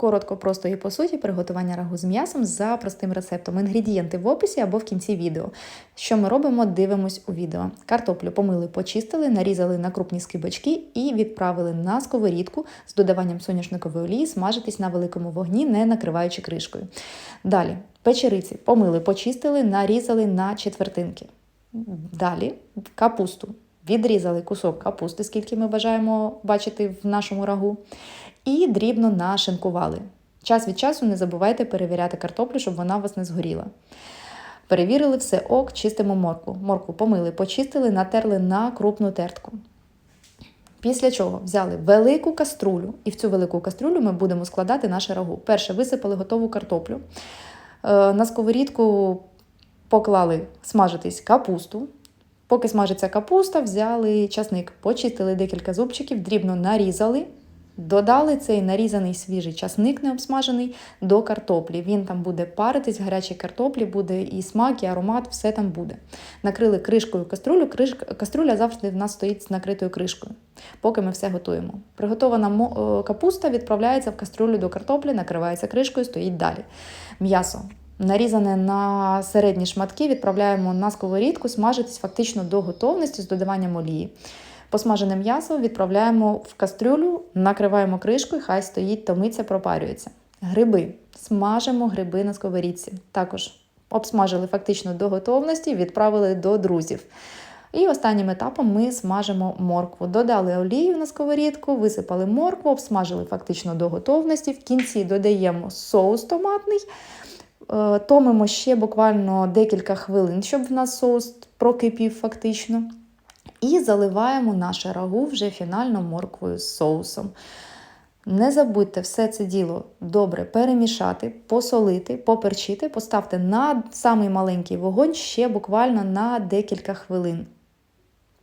Коротко, просто і по суті, приготування рагу з м'ясом за простим рецептом. Інгредієнти в описі або в кінці відео. Що ми робимо, дивимось у відео. Картоплю помили, почистили, нарізали на крупні скибочки і відправили на сковорідку з додаванням соняшникової олії смажитись на великому вогні, не накриваючи кришкою. Далі печериці помили, почистили, нарізали на четвертинки. Далі капусту. Відрізали кусок капусти, скільки ми бажаємо бачити в нашому рагу, і дрібно нашинкували. Час від часу не забувайте перевіряти картоплю, щоб вона у вас не згоріла. Перевірили все ок, чистимо моркву. Моркву помили, почистили, натерли на крупну тертку. Після чого взяли велику каструлю, і в цю велику каструлю ми будемо складати наше рагу. Перше висипали готову картоплю. Е, На сковорідку поклали смажитись капусту. Поки смажиться капуста, взяли часник, почистили декілька зубчиків, дрібно нарізали, додали цей нарізаний свіжий часник необсмажений до картоплі. Він там буде паритись, в гарячій картоплі буде і смак, і аромат, все там буде. Накрили кришкою каструлю. Криш... Каструля завжди в нас стоїть з накритою кришкою, поки ми все готуємо. Приготована е, капуста відправляється в каструлю до картоплі, накривається кришкою, стоїть далі. М'ясо. Нарізане на середні шматки відправляємо на сковорідку, смажитись фактично до готовності з додаванням олії. Посмажене м'ясо відправляємо в кастрюлю, накриваємо кришкою, хай стоїть, томиться, пропарюється. Гриби. Смажимо гриби на сковорідці. Також обсмажили фактично до готовності, відправили до друзів. І останнім етапом ми смажимо моркву. Додали олію на сковорідку, висипали моркву, обсмажили фактично до готовності. В кінці додаємо соус томатний. Е, Томимо ще буквально декілька хвилин, щоб в нас соус прокипів фактично. І заливаємо наше рагу вже фінально морквою з соусом. Не забудьте все це діло добре перемішати, посолити, поперчити, поставте на самий маленький вогонь ще буквально на декілька хвилин.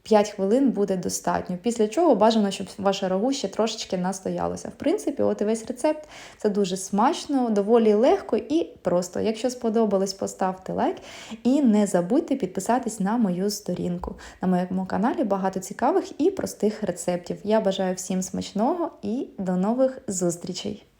5 хвилин буде достатньо. Після чого бажано, щоб ваше рагу ще трошечки настоялося. В принципі, от і весь рецепт. Це дуже смачно, доволі легко і просто. Якщо сподобалось, поставте лайк і не забудьте підписатись на мою сторінку. На моєму каналі багато цікавих і простих рецептів. Я бажаю всім смачного і до нових зустрічей!